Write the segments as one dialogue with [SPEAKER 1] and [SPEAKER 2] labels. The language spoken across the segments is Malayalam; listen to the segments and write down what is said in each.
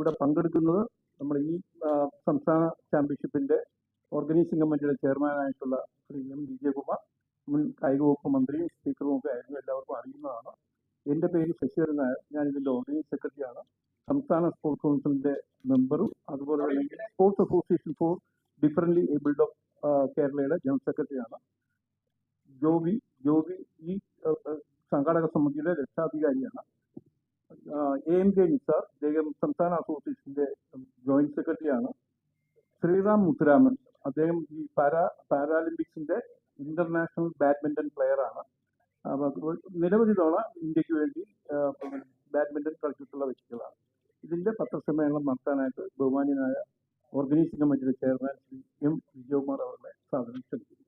[SPEAKER 1] ഇവിടെ പങ്കെടുക്കുന്നത് നമ്മൾ ഈ സംസ്ഥാന ചാമ്പ്യൻഷിപ്പിന്റെ ഓർഗനൈസിംഗ് കമ്മിറ്റിയുടെ ചെയർമാനായിട്ടുള്ള ശ്രീ എം വിജയകുമാർ മുൻ കായിക വകുപ്പ് മന്ത്രിയും സ്പീക്കറും ഒക്കെ ആയിരുന്നു എല്ലാവർക്കും അറിയുന്നതാണ്. എന്റെ പേര് ശശിധരൻ നായർ. ഞാൻ ഇതിന്റെ ഓർഗനൈസ് സെക്രട്ടറിയാണ്. സംസ്ഥാന സ്പോർട്സ് കൗൺസിലിന്റെ മെമ്പറും അതുപോലെ തന്നെ sports association for differently abled of കേരളയുടെ ജനറൽ സെക്രട്ടറിയാണ്. ജോബി ജോബി ഈ സംഘാടക സമിതിയുടെ രക്ഷാധികാരിയാണ്. എ എം കെ നിസാർ അദ്ദേഹം സംസ്ഥാന അസോസിയേഷന്റെ ജോയിന്റ് സെക്രട്ടറിയാണ്. ശ്രീറാം മുത്തുരാമൻ അദ്ദേഹം ഈ പാരാ പാരാലിമ്പിക്സിന്റെ ഇന്റർനാഷണൽ ബാഡ്മിന്റൺ അതുപോലെ നിരവധി തവണ ഇന്ത്യയ്ക്ക് വേണ്ടി ബാഡ്മിന്റൺ കളിച്ചിട്ടുള്ള വ്യക്തികളാണ്. ഇതിന്റെ പത്രസമ്മേളനം നടത്താനായിട്ട് ബഹുമാന്യനായ ഓർഗനൈസിംഗ് കമ്മിറ്റിയുടെ ചെയർമാൻ ശ്രീ എം വിജയകുമാർ അവരുടെ സാധനം ക്ഷണിക്കുന്നു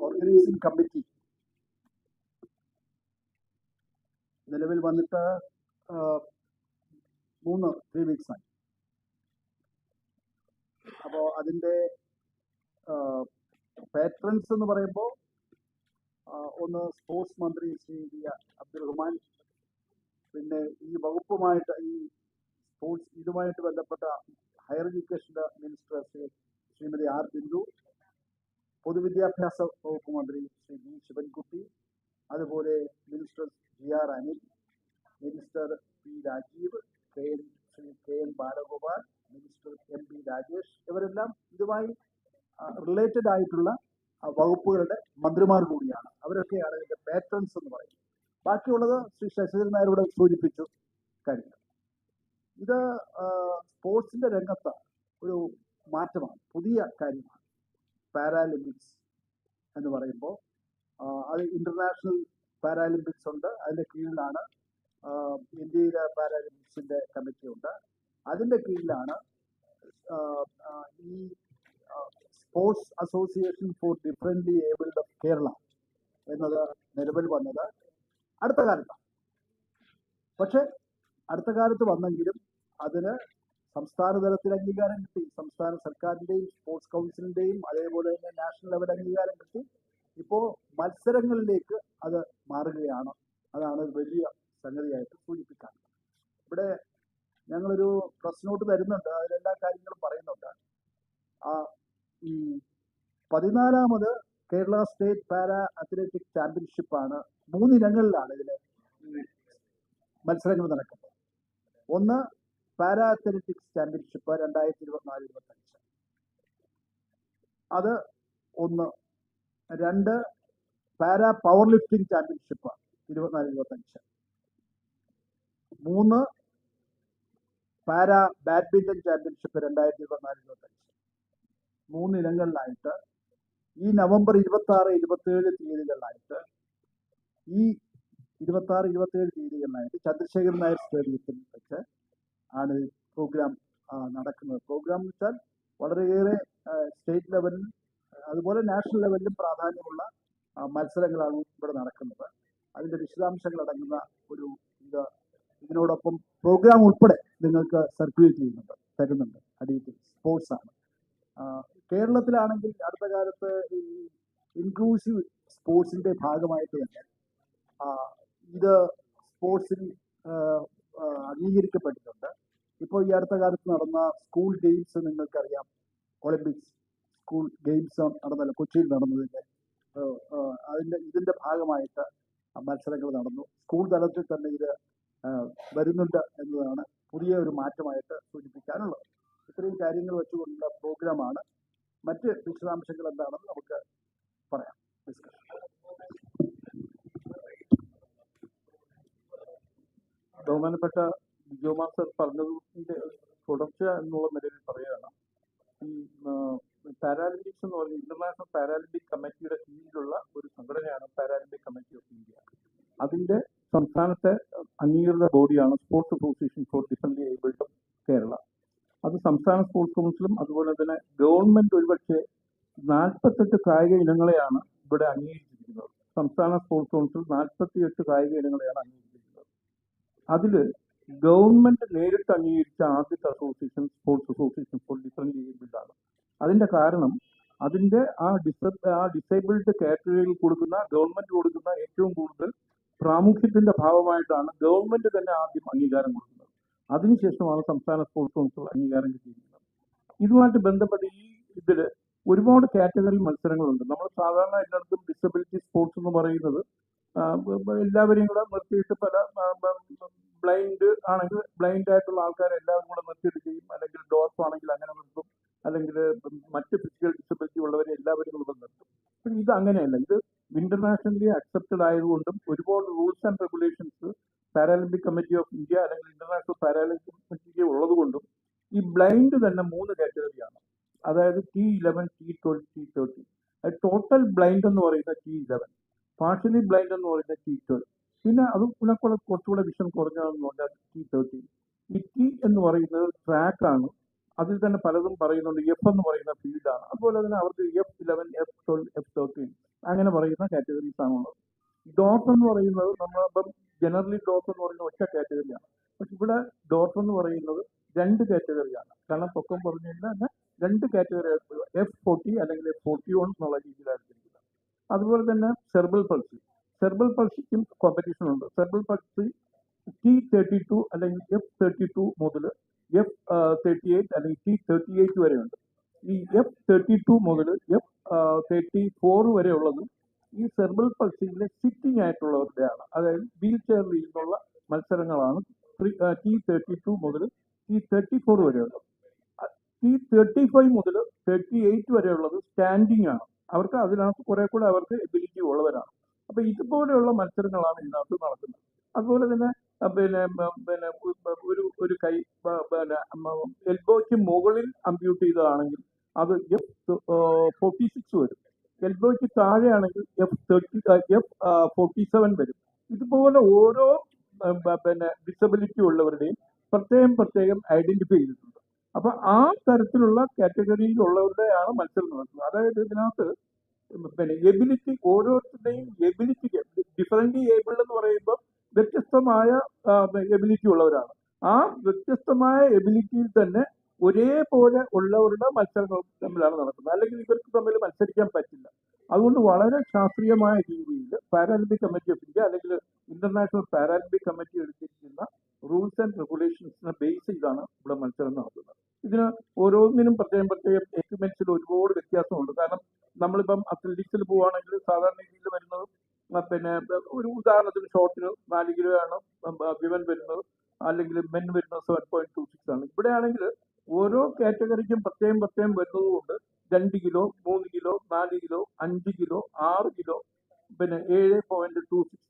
[SPEAKER 2] ഓർഗനൈസിംഗ് കമ്മിറ്റി നിലവിൽ വന്നിട്ട് മൂന്ന് ത്രീ വീക്സ് ആയി. അപ്പോൾ അതിന്റെ പേറ്റൻസ് എന്ന് പറയുമ്പോൾ ഒന്ന് സ്പോർട്സ് മന്ത്രി ശ്രീ അബ്ദുൾ റഹ്മാൻ പിന്നെ ഈ വകുപ്പുമായിട്ട് ഈ സ്പോർട്സ് ഇതുമായിട്ട് ബന്ധപ്പെട്ട higher education minister Shrimati R Bindu പൊതുവിദ്യാഭ്യാസ വകുപ്പ് മന്ത്രി ശ്രീ വി ശിവൻകുട്ടി അതുപോലെ minister G R Anil minister P Rajeev K N Shri K N Balagopal minister M P Rajesh ഇവരെല്ലാം ഇതുമായി റിലേറ്റഡ് ആയിട്ടുള്ള വകുപ്പുകളുടെ മന്ത്രിമാർ കൂടിയാണ്. അവരൊക്കെയാണ് ഇതിന്റെ പാറ്റേൺസ് എന്ന് പറയുന്നത്. ബാക്കിയുള്ളത് ശ്രീ ശശിധരൻ നായരോട് സൂചിപ്പിച്ചു കാര്യങ്ങൾ. ഇത് സ്പോർട്സിന്റെ രംഗത്ത് ഒരു മാറ്റമാണ് പുതിയ കാര്യമാണ്. പാരാലിമ്പിക്സ് എന്ന് പറയുമ്പോൾ അത് ഇന്റർനാഷണൽ പാരാലിമ്പിക്സ് ഉണ്ട്. അതിന്റെ കീഴിലാണ് ഇന്ത്യയിലെ പാരാലിമ്പിക്സിന്റെ കമ്മിറ്റി ഉണ്ട്. അതിന്റെ കീഴിലാണ് ഈ sports association for differently abled of Kerala എന്നത് നിലവിൽ വന്നത് അടുത്ത കാലത്താണ്. പക്ഷെ അടുത്ത കാലത്ത് വന്നെങ്കിലും അതിന് സംസ്ഥാന തലത്തിൽ അംഗീകാരം കിട്ടി. സംസ്ഥാന സർക്കാരിന്റെയും സ്പോർട്സ് കൗൺസിലിന്റെയും അതേപോലെ തന്നെ നാഷണൽ ലെവൽ അംഗീകാരം കിട്ടി. ഇപ്പോ മത്സരങ്ങളിലേക്ക് അത് മാറുകയാണ്. അതാണ് വലിയ സംഗതിയായിട്ട് സൂചിപ്പിക്കാൻ. ഇവിടെ ഞങ്ങളൊരു പ്രസ് നോട്ട് തരുന്നുണ്ട് അതിലെല്ലാ കാര്യങ്ങളും പറയുന്നുണ്ട്. ആ പതിനാലാമത് Kerala state para athletic championship ആണ് മൂന്നിനങ്ങളിലാണ് ഇതിലെ മത്സരങ്ങൾ നടക്കുന്നത്. ഒന്ന് പാരാ അത്ലറ്റിക്സ് ചാമ്പ്യൻഷിപ്പ് രണ്ടായിരത്തി ഇരുപത്തിനാല് ഇരുപത്തഞ്ച് അത് ഒന്ന്. രണ്ട് പാരാ പവർ ലിഫ്റ്റിംഗ് ചാമ്പ്യൻഷിപ്പ് ഇരുപത്തിനാല് ഇരുപത്തഞ്ച് മൂന്ന് പാരാ ബാഡ്മിന്റൺ ചാമ്പ്യൻഷിപ്പ് രണ്ടായിരത്തി ഇരുപത്തിനാല് ഇരുപത്തഞ്ച് മൂന്ന് ഇനങ്ങളിലായിട്ട് ഈ നവംബർ ഇരുപത്തി ആറ് ഇരുപത്തി ഏഴ് തീയതികളിലായിട്ട് ഈ ഇരുപത്തി ആറ് ഇരുപത്തി ഏഴ് തീയതികളിലായിട്ട് ചന്ദ്രശേഖരൻ നായർ സ്റ്റേഡിയത്തിൽ വെച്ച് ആണ് പ്രോഗ്രാം നടക്കുന്നത്. പ്രോഗ്രാം എന്ന് വെച്ചാൽ വളരെയേറെ സ്റ്റേറ്റ് ലെവലിൽ അതുപോലെ നാഷണൽ ലെവലിലും പ്രാധാന്യമുള്ള മത്സരങ്ങളാണ് ഇവിടെ നടക്കുന്നത്. അതിന്റെ വിശദാംശങ്ങൾ അടങ്ങുന്ന ഒരു ഇത് ഇതിനോടൊപ്പം പ്രോഗ്രാം ഉൾപ്പെടെ നിങ്ങൾക്ക് സർക്കുലേറ്റ് ചെയ്യുന്നുണ്ട് തരുന്നുണ്ട്. അടിയത്തിൽ സ്പോർട്സ് ആണ്. കേരളത്തിലാണെങ്കിൽ അടുത്ത കാലത്ത് ഈ ഇൻക്ലൂസീവ് സ്പോർട്സിന്റെ ഭാഗമായിട്ട് തന്നെ ഇത് സ്പോർട്സിൽ അംഗീകരിക്കപ്പെട്ടിട്ടുണ്ട്. ഇപ്പോൾ ഈ അടുത്ത കാലത്ത് നടന്ന സ്കൂൾ ഗെയിംസ് നിങ്ങൾക്കറിയാം. ഒളിമ്പിക്സ് സ്കൂൾ ഗെയിംസ് നടന്നല്ലോ കൊച്ചിയിൽ നടന്നതിന്റെ അതിന്റെ ഇതിന്റെ ഭാഗമായിട്ട് മത്സരങ്ങൾ നടന്നു. സ്കൂൾ തലത്തിൽ തന്നെ ഇത് വരുന്നുണ്ട് എന്നതാണ് പുതിയ ഒരു മാറ്റമായിട്ട് സൂചിപ്പിക്കാനുള്ളത്. ഇത്രയും കാര്യങ്ങൾ വെച്ചുകൊണ്ടുള്ള പ്രോഗ്രാമാണ് മറ്റ് വിശദാംശങ്ങൾ എന്താണെന്ന് നമുക്ക് പറയാം. ഡിസ്കഷൻ
[SPEAKER 1] ബഹുമാനപ്പെട്ട ജോ മാസ്റ്റർ പറഞ്ഞതിന്റെ തുടർച്ച എന്നുള്ള നിലയിൽ പറയുകയാണ്. ഈ പാരാലിമ്പിക്സ് എന്ന് പറഞ്ഞ ഇന്റർനാഷണൽ പാരാലിമ്പിക് കമ്മിറ്റിയുടെ കീഴിലുള്ള ഒരു സംഘടനയാണ് പാരാലിമ്പിക് കമ്മിറ്റി ഓഫ് ഇന്ത്യ അതിന്റെ സംസ്ഥാനത്തെ അംഗീകൃത ബോഡിയാണ് sports association for differently abled Kerala അത് സംസ്ഥാന സ്പോർട്സ് കൗൺസിലും അതുപോലെ തന്നെ ഗവൺമെന്റ് ഒരുപക്ഷെ നാൽപ്പത്തെട്ട് കായിക ഇനങ്ങളെയാണ് ഇവിടെ അംഗീകരിച്ചിരിക്കുന്നത്. സംസ്ഥാന സ്പോർട്സ് കൗൺസിൽ നാൽപ്പത്തിയെട്ട് കായിക ഇനങ്ങളെയാണ് അംഗീകരിച്ചിരിക്കുന്നത്. അതിൽ ഗവൺമെന്റ് നേരിട്ട് അംഗീകരിച്ച ആദ്യത്തെ association sports association for abled ആണ്. അതിന്റെ കാരണം അതിന്റെ ആ ഡിസ ആ ഡിസേബിൾഡ് കാറ്റഗറിയിൽ കൊടുക്കുന്ന ഗവൺമെന്റ് കൊടുക്കുന്ന ഏറ്റവും കൂടുതൽ പ്രാമുഖ്യത്തിന്റെ ഭാഗമായിട്ടാണ് ഗവൺമെന്റ് തന്നെ ആദ്യം അംഗീകാരം കൊടുക്കുന്നത്. അതിനുശേഷമാണ് സംസ്ഥാന സ്പോർട്സ് കൗൺസിൽ അംഗീകാരം കിട്ടിയിരിക്കുന്നത്. ഇതുമായിട്ട് ബന്ധപ്പെട്ട് ഈ ഇതിൽ ഒരുപാട് കാറ്റഗറി മത്സരങ്ങളുണ്ട്. നമ്മൾ സാധാരണ എല്ലായിടത്തും ഡിസബിലിറ്റി സ്പോർട്സ് എന്ന് പറയുന്നത് എല്ലാവരെയും കൂടെ നിർത്തിയിട്ട് പല ബ്ലൈൻഡ് ആണെങ്കിൽ ബ്ലൈൻഡ് ആയിട്ടുള്ള ആൾക്കാരെ എല്ലാവരും കൂടെ നിർത്തിയിടുകയും അല്ലെങ്കിൽ ഡോർഫ് ആണെങ്കിൽ അങ്ങനെ നിർത്തും. അല്ലെങ്കിൽ മറ്റ് ഫിസിക്കൽ ഡിസബിലിറ്റി ഉള്ളവരെ എല്ലാവരും കൂടെ നിർത്തും. പക്ഷെ ഇത് അങ്ങനെയല്ല. ഇത് ഇന്റർനാഷണലി അക്സെപ്റ്റഡ് ആയതുകൊണ്ടും ഒരുപാട് rules and regulations Paralympic committee of India അല്ലെങ്കിൽ ഇന്റർനാഷണൽ പാരാലിമ്പിക് കമ്മിറ്റി ഉള്ളതുകൊണ്ടും ഈ ബ്ലൈൻഡ് തന്നെ മൂന്ന് കാറ്റഗറിയാണ്. അതായത് T eleven T twelve T thirty total blind എന്ന് പറയുന്ന ടി ഇലവൻ. പാർഷ്യലി ബ്ലൈൻഡ് എന്ന് പറയുന്ന ടി ട്വൽവ്. പിന്നെ അത് പിന്നെ കൂടെ കുറച്ചുകൂടെ വിഷം കുറഞ്ഞതെന്ന് പറഞ്ഞാൽ ടി തേർട്ടി. ഈ ടി എന്ന് പറയുന്നത് ട്രാക്കാണ് അതിൽ തന്നെ പലതും പറയുന്നുണ്ട്. എഫ് എന്ന് പറയുന്ന ഫീൽഡാണ് അതുപോലെ തന്നെ അവർക്ക് F eleven F twelve F thirteen അങ്ങനെ പറയുന്ന കാറ്റഗറീസ് ആണുള്ളത് ഡോട്ട് എന്ന് പറയുന്നത് നമ്മളിപ്പം ജനറലി ഡോട്ട് എന്ന് പറയുന്ന ഒറ്റ കാറ്റഗറിയാണ് പക്ഷെ ഇവിടെ ഡോട്ട് എന്ന് പറയുന്നത് രണ്ട് കാറ്റഗറിയാണ് കാരണം പൊക്കം പറഞ്ഞു കഴിഞ്ഞാൽ തന്നെ രണ്ട് കാറ്റഗറി എഫ് ഫോർട്ടി അല്ലെങ്കിൽ എഫ് ഫോർട്ടി വൺ എന്നുള്ള രീതിയിലായിരിക്കും അതുപോലെ തന്നെ സെർബൽ പൾസി സെർബൽ പൾസിക്കും കോമ്പറ്റീഷൻ ഉണ്ട്. Cerebral palsy T thirty two അല്ലെങ്കിൽ എഫ് തേർട്ടി ടു മുതൽ എഫ് തേർട്ടി എയ്റ്റ് അല്ലെങ്കിൽ ടി തേർട്ടി എയ്റ്റ് വരെയുണ്ട് ഈ എഫ് തേർട്ടി ടു മുതൽ എഫ് തേർട്ടി ഫോർ വരെ ഉള്ളത് ഈ സെർബൽ പൾസിയിലെ സിറ്റിംഗ് ആയിട്ടുള്ളവരുടെയാണ് അതായത് വീൽ ചെയറിൽ ഇരുന്നുള്ള മത്സരങ്ങളാണ് ടി തേർട്ടി ടു മുതൽ ടി തേർട്ടി ഫോർ വരെയുള്ളത് ടി തേർട്ടി ഫൈവ് മുതൽ തേർട്ടി എയ്റ്റ് വരെയുള്ളത് സ്റ്റാൻഡിംഗ് ആണ്. അവർക്ക് അതിനകത്ത് കുറെ കൂടെ അവർക്ക് എബിലിറ്റി ഉള്ളവരാണ്. അപ്പൊ ഇതുപോലെയുള്ള മത്സരങ്ങളാണ് ഇതിനകത്ത് നടക്കുന്നത്. അതുപോലെ തന്നെ പിന്നെ പിന്നെ ഒരു ഒരു കൈ പിന്നെ എൽബോയ്ക്ക് മുകളിൽ അമ്പ്യൂട്ട് ചെയ്തതാണെങ്കിൽ അത് എഫ് ഫോർട്ടി സിക്സ് വരും. എൽബോയ്ക്ക് താഴെയാണെങ്കിൽ F thirty F forty seven വരും. ഇതുപോലെ ഓരോ പിന്നെ ഡിസബിലിറ്റി ഉള്ളവരുടെയും പ്രത്യേകം പ്രത്യേകം ഐഡന്റിഫൈ ചെയ്തിട്ടുണ്ട്. അപ്പൊ ആ തരത്തിലുള്ള കാറ്റഗറിയിലുള്ളവരുടെയാണ് മത്സരം നടക്കുന്നത്. അതായത് ഇതിനകത്ത് പിന്നെ എബിലിറ്റി ഓരോരുത്തരുടെയും എബിലിറ്റിക്ക് ഡിഫറന്റ്ലി ഏബിൾ എന്ന് പറയുമ്പോൾ വ്യത്യസ്തമായ എബിലിറ്റി ഉള്ളവരാണ്. ആ വ്യത്യസ്തമായ എബിലിറ്റിയിൽ തന്നെ ഒരേപോലെ ഉള്ളവരുടെ മത്സരങ്ങൾ തമ്മിലാണ് നടക്കുന്നത്. അല്ലെങ്കിൽ ഇവർക്ക് തമ്മിൽ മത്സരിക്കാൻ പറ്റില്ല. അതുകൊണ്ട് വളരെ ശാസ്ത്രീയമായ രീതിയിൽ പാരാലിമ്പിക് കമ്മിറ്റി ഓഫ് ഇന്ത്യ അല്ലെങ്കിൽ ഇന്റർനാഷണൽ പാരാലിമ്പിക് കമ്മിറ്റി എടുത്തിരിക്കുന്ന റൂൾസ് ആൻഡ് റെഗുലേഷൻസിനെ ബേസ് ചെയ്താണ് ഇവിടെ മത്സരം നടത്തുന്നത്. ഇതിന് ഓരോന്നിനും പ്രത്യേകം പ്രത്യേകം എക്യുപ്മെന്റ്സിൽ കാരണം നമ്മളിപ്പം അത്ലറ്റിക്സിൽ പോവുകയാണെങ്കിൽ സാധാരണ രീതിയിൽ വരുന്നത് പിന്നെ ഒരു ഉദാഹരണത്തിന് ഷോട്ടിന് നാല് കിലോ വിമൻ വരുന്നത് അല്ലെങ്കിൽ മെൻ വരുന്നത് സെവൻ പോയിന്റ് ടു സിക്സ് ആണ്. ഇവിടെ ആണെങ്കിൽ ഓരോ കാറ്റഗറിക്കും പ്രത്യേകം പ്രത്യേകം വരുന്നത് കൊണ്ട് രണ്ട് കിലോ മൂന്ന് കിലോ നാല് കിലോ അഞ്ച് കിലോ ആറ് കിലോ പിന്നെ ഏഴ് point two six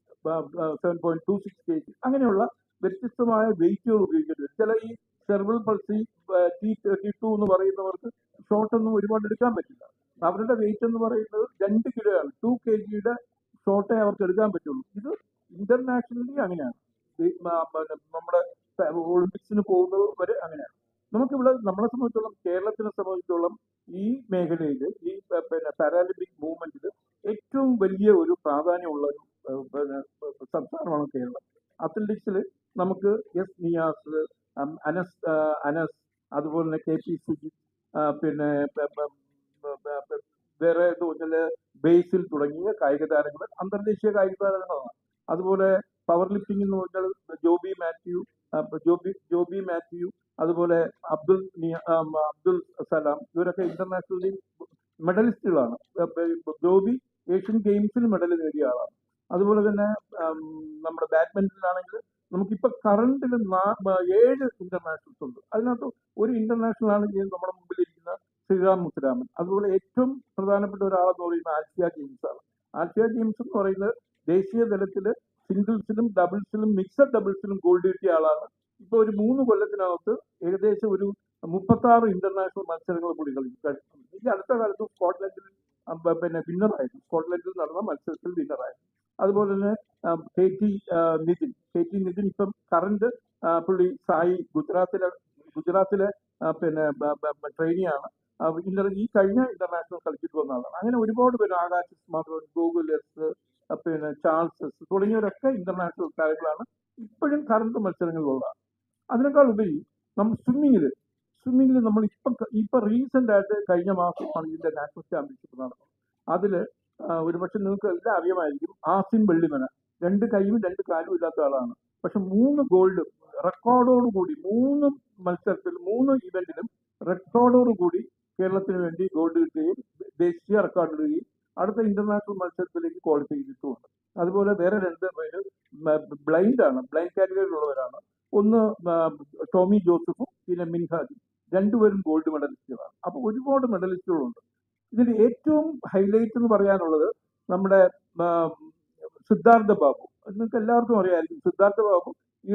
[SPEAKER 1] seven point two six K G അങ്ങനെയുള്ള വ്യത്യസ്തമായ വെയിറ്റുകൾ ഉപയോഗിക്കേണ്ടി വരും. ചില ഈ cerebral palsy T thirty two എന്ന് പറയുന്നവർക്ക് ഷോട്ടൊന്നും ഒരുപാട് എടുക്കാൻ പറ്റില്ല. അവരുടെ വെയിറ്റ് എന്ന് പറയുന്നത് രണ്ട് കിലോ ആണ് ടു കെ ജിയുടെ ഷോട്ടേ അവർക്ക് എടുക്കാൻ പറ്റുള്ളൂ. ഇത് ഇന്റർനാഷണലി അങ്ങനെയാണ്. നമ്മുടെ ഒളിമ്പിക്സിന് പോകുന്നത് വരെ അങ്ങനെയാണ്. നമുക്കിവിടെ നമ്മളെ സംബന്ധിച്ചോളം കേരളത്തിനെ സംബന്ധിച്ചോളം ഈ മേഖലയിൽ ഈ പിന്നെ പാരാലിമ്പിക് മൂവ്മെന്റിൽ ഏറ്റവും വലിയ ഒരു പ്രാധാന്യമുള്ള ഒരു സംസ്ഥാനമാണ് കേരളം. അത്ലറ്റിക്സിൽ നമുക്ക് എസ് നിയാസ് അനസ് അനസ് അതുപോലെ തന്നെ കെ പി സുജിത് പിന്നെ പ- എന്ന് പറഞ്ഞാൽ വേറെ ബേസിൽ തുടങ്ങിയ കായിക താരങ്ങൾ അന്തർദേശീയ കായിക താരങ്ങളാണ്. അതുപോലെ പവർ ലിഫ്റ്റിംഗ് എന്ന് പറഞ്ഞാൽ ജോബി മാത്യു ജോബി ജോബി മാത്യു അതുപോലെ ആ, അബ്ദുൽ സലാം ഇവരൊക്കെ ഇന്റർനാഷണലി മെഡലിസ്റ്റുകളാണ് ജോബി ഏഷ്യൻ ഗെയിംസിൽ മെഡൽ നേടിയ ആളാണ്. അതുപോലെ തന്നെ നമ്മുടെ ബാഡ്മിന്റണിലാണെങ്കിൽ നമുക്കിപ്പോ കറണ്ടിൽ ഏഴ് ഇന്റർനാഷണൽസ് ഉണ്ട്. അതിനകത്ത് ഒരു ഇന്റർനാഷണൽ ആണ് ഈ നമ്മുടെ മുമ്പിൽ ശ്രീറാം മുത്തുരാമൻ. അതുപോലെ ഏറ്റവും പ്രധാനപ്പെട്ട ഒരാളെന്ന് പറയുന്നത് ആൽഫിയ ജെയിംസ് ആണ്. ആൽഫിയ ജെയിംസ് എന്ന് പറയുന്നത് ദേശീയ തലത്തിൽ സിംഗിൾസിലും ഡബിൾസിലും മിക്സഡ് ഡബിൾസിലും ഗോൾഡ് കിട്ടിയ ആളാണ്. ഇപ്പൊ ഒരു മൂന്ന് കൊല്ലത്തിനകത്ത് ഏകദേശം ഒരു മുപ്പത്തി ആറ് ഇന്റർനാഷണൽ മത്സരങ്ങൾ കൂടി കളിച്ചു. ഈ അടുത്ത കാലത്ത് സ്കോട്ട്ലൻഡിൽ പിന്നെ വിന്നറായിരുന്നു സ്കോട്ട്ലൻഡിൽ നടന്ന മത്സരത്തിൽ വിന്നറായിരുന്നു അതുപോലെ തന്നെ K T Nithin. K T Nithin ഇപ്പം കറണ്ട് പുള്ളി സായി ഗുജറാത്തിലെ ഗുജറാത്തിലെ പിന്നെ ട്രെയിനിയാണ്. ഇന്റർ ഈ കഴിഞ്ഞ ഇന്റർനാഷണൽ കളിച്ചിട്ട് വന്നതാണ് അങ്ങനെ ഒരുപാട് പേര് ആകാശ് മാധവൻ ഗൂഗിൾ എസ് പിന്നെ ചാൾസ് എസ് തുടങ്ങിയവരൊക്കെ ഇന്റർനാഷണൽ താരങ്ങളാണ് ഇപ്പോഴും കറണ്ട് മത്സരങ്ങളിലുള്ളതാണ്. അതിനേക്കാൾ ഉപരി നമ്മൾ സ്വിമ്മിങ്ങിൽ സ്വിമ്മിങ്ങിൽ നമ്മൾ ഇപ്പം ഇപ്പൊ റീസെന്റ് ആയിട്ട് കഴിഞ്ഞ മാസമാണ് ഇതിന്റെ നാഷണൽ ചാമ്പ്യൻഷിപ്പ് നടന്നത്. അതിൽ ഒരുപക്ഷെ നിങ്ങൾക്ക് എല്ലാം അറിയാമായിരിക്കും ആസിം വെള്ളിമന. രണ്ട് കൈയും രണ്ട് കാലും ഇല്ലാത്ത ആളാണ്. പക്ഷെ മൂന്ന് ഗോൾഡ് റെക്കോർഡോടുകൂടി മൂന്ന് മത്സരത്തിൽ മൂന്ന് ഇവന്റിലും റെക്കോർഡോട് കൂടി കേരളത്തിന് വേണ്ടി ഗോൾഡ് കിട്ടുകയും ദേശീയ റെക്കോർഡ് ഇടുകയും അടുത്ത ഇന്റർനാഷണൽ മത്സരത്തിലേക്ക് ക്വാളിഫൈ ചെയ്തിട്ടുമുണ്ട്. അതുപോലെ വേറെ രണ്ട് പേര് ബ്ലൈൻഡ് ആണ്. ബ്ലൈൻഡ് കാറ്റഗറിയിലുള്ളവരാണ് ഒന്ന് ടോമി ജോസഫും പിന്നെ മിൻഹാജും. രണ്ടുപേരും ഗോൾഡ് മെഡലിസ്റ്റുകളാണ് അപ്പൊ ഒരുപാട് മെഡലിസ്റ്റുകളുണ്ട് ഇതിൽ ഏറ്റവും ഹൈലൈറ്റ് എന്ന് പറയാനുള്ളത് നമ്മുടെ സിദ്ധാർത്ഥ ബാബു. നിങ്ങൾക്ക് എല്ലാവർക്കും അറിയാമായിരിക്കും. സിദ്ധാർത്ഥ ബാബു